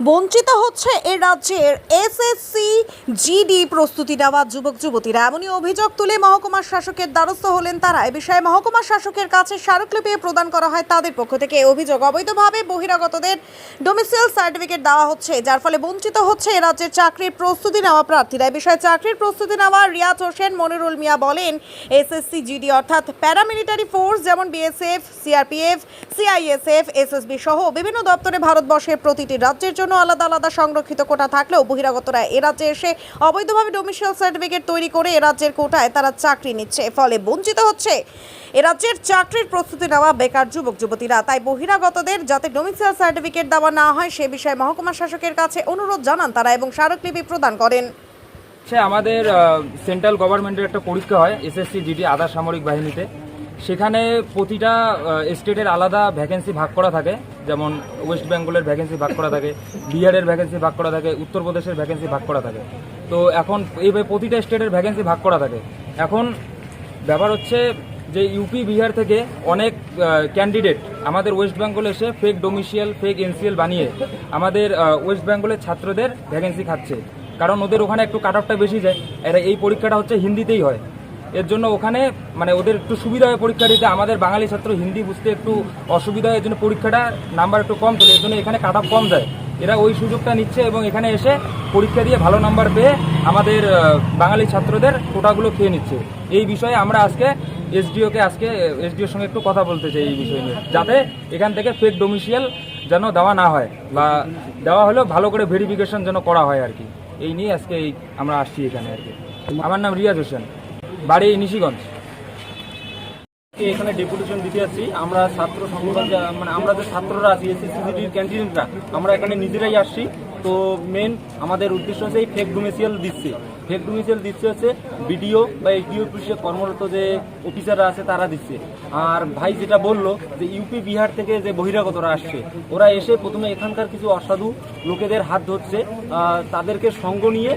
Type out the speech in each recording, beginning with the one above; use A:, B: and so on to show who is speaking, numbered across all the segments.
A: বঞ্চিত হচ্ছে এ রাজ্যের এসএসসি জিডি প্রস্তুতি নেওয়া যুবক যুবতীরা। এমনই অভিযোগ তুলে মহকুমার শাসকের দ্বারস্থ হলেন তারা। এ বিষয়ে মহকুমার শাসকের কাছে স্মারকলিপি প্রদান করা হয় তাদের পক্ষ থেকে। অভিযোগ অবৈধভাবে বহিরাগতদের ডোমিসাইল সার্টিফিকেট দেওয়া হচ্ছে, যার ফলে বঞ্চিত হচ্ছে এ রাজ্যের চাকরির প্রস্তুতি নেওয়া প্রার্থীরা। এ বিষয়ে চাকরির প্রস্তুতি নেওয়া রিয়াজ হোসেন মনিরুল মিয়া বলেন এসএসসি জিডি অর্থাৎ প্যারামিলিটারি ফোর্স যেমন বিএসএফ সিআরপিএফ সিআইএসএফ, এসএসবি সহ বিভিন্ন দপ্তরে ভারতবর্ষের প্রতিটি রাজ্যের জন্য আলাদা আলাদা সংরক্ষিত কোটা থাকলেও বহিরাগতরা এ রাজ্যে এসে অবৈধভাবে ডোমিসাইল সার্টিফিকেট তৈরি করে এ রাজ্যের কোটায় তারা চাকরি নিচ্ছে। ফলে বঞ্চিত হচ্ছে এ রাজ্যের চাকরির প্রস্তুতি নেওয়া বেকার যুবক, যুবতীরা। তাই বহিরাগতদের যাতে ডোমিসাইল সার্টিফিকেট দেওয়া না হয়, সে বিষয়ে মহকুমা শাসকের কাছে অনুরোধ জানান তারা এবং স্মারকলিপি প্রদান করেন।
B: হচ্ছে আমাদের সেন্ট্রাল গভর্নমেন্টের একটা পরীক্ষা হয়, এসএসসি, জিডি, আধা সামরিক বাহিনীতে। সেখানে প্রতিটা স্টেটের আলাদা ভ্যাকেন্সি ভাগ করা থাকে। যেমন ওয়েস্ট বেঙ্গলের ভ্যাকেন্সি ভাগ করা থাকে বিহারের ভ্যাকেন্সি ভাগ করা থাকে, উত্তরপ্রদেশের ভ্যাকেন্সি ভাগ করা থাকে। তো এখন এইভাবে প্রতিটা স্টেটের ভ্যাকেন্সি ভাগ করা থাকে। এখন ব্যাপার হচ্ছে যে ইউপি বিহার থেকে অনেক ক্যান্ডিডেট আমাদের ওয়েস্ট বেঙ্গলে এসে ফেক ডোমিসিয়াল ফেক এনসিএল বানিয়ে আমাদের ওয়েস্ট বেঙ্গলের ছাত্রদের ভ্যাকেন্সি খাচ্ছে। কারণ ওদের ওখানে একটু কাট অফটা বেশি যায়। এরা এই পরীক্ষাটা হচ্ছে হিন্দিতেই হয়। এর জন্য ওখানে মানে ওদের একটু সুবিধা হয় পরীক্ষা দিতে। আমাদের বাঙালি ছাত্র হিন্দি বুঝতে একটু অসুবিধা হয়, এর জন্য পরীক্ষাটা নাম্বার একটু কম তোলে এর জন্য এখানে কাট কম দেয় এরা ওই সুযোগটা নিচ্ছে এবং এখানে এসে পরীক্ষা দিয়ে ভালো নাম্বার পেয়ে আমাদের বাঙালি ছাত্রদের কোটাগুলো খেয়ে নিচ্ছে। এই বিষয়ে আমরা আজকে এসডিওকে আজকে, এসডিওর সঙ্গে একটু কথা বলতে চাই এই বিষয় নিয়ে, যাতে এখান থেকে ফেক ডোমিসিয়াল যেন দেওয়া না হয় বা দেওয়া হলেও ভালো করে ভেরিফিকেশন যেন করা হয় আর কি। এই নিয়ে আজকে এই আমরা আসছি এখানে আর কি। আমার নাম রিয়াজ হোসেন। বাড়ি নিশিগঞ্জ।
C: এখানে ডেপুটেশন দিতে আসছি। আমরা ছাত্র সংগঠন মানে আমরা যে ছাত্ররা আছি এসএসসিজির ক্যান্ডিডেটরা আমরা এখানে নিজেরাই আসছি। তো মেন আমাদের উদ্দেশ্য হচ্ছে এই ফেক ডোমিসিয়াল দিচ্ছে। ফেক ডোমিসিয়াল দিচ্ছে হচ্ছে বিডিও বা এসডিও অফিসে কর্মরত যে অফিসাররা আছে, তারা দিচ্ছে। আর ভাই যেটা বলল যে ইউপি বিহার থেকে যে বহিরাগতরা আসছে, ওরা এসে প্রথমে এখানকার কিছু অসাধু লোকেদের হাত ধরছে। তাদেরকে সঙ্গ নিয়ে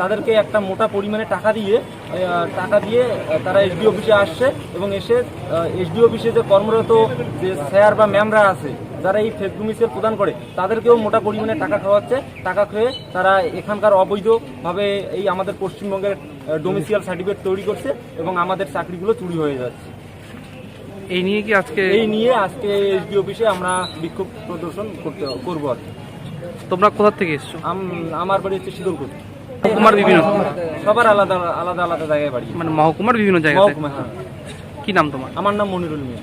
C: তাদেরকে একটা মোটা পরিমাণে টাকা দিয়ে টাকা দিয়ে তারা এসডি অফিসে আসছে এবং এসে এসডি অফিসে যে কর্মরত যে স্যার বা ম্যামরা আছে যারা এই ফেক ডোমিসিয়াল প্রদান করে তাদেরকেও মোটা পরিমাণে টাকা খাওয়াচ্ছে টাকা খেয়ে তারা এখানকার অবৈধভাবে এই আমাদের পশ্চিমবঙ্গের ডোমিসিয়াল সার্টিফিকেট তৈরি করছে এবং আমাদের চাকরিগুলো চুরি হয়ে যাচ্ছে।
D: এই নিয়ে কি আজকে
C: এই নিয়ে আজকে এসডি অফিসে আমরা বিক্ষোভ প্রদর্শন করতে করব আর কি।
D: তোমরা কোথা থেকে এসছো?
C: আমার বাড়ি হচ্ছে শীতলকুচি
D: মহকুমার বিভিন্ন?
C: সবার আলাদা আলাদা আলাদা জায়গায় বাড়ি।
D: মানে মহকুমার বিভিন্ন জায়গায়
C: মহকুমা হ্যাঁ।
D: কি নাম তোমার?
C: আমার নাম মনিরুল মিয়া।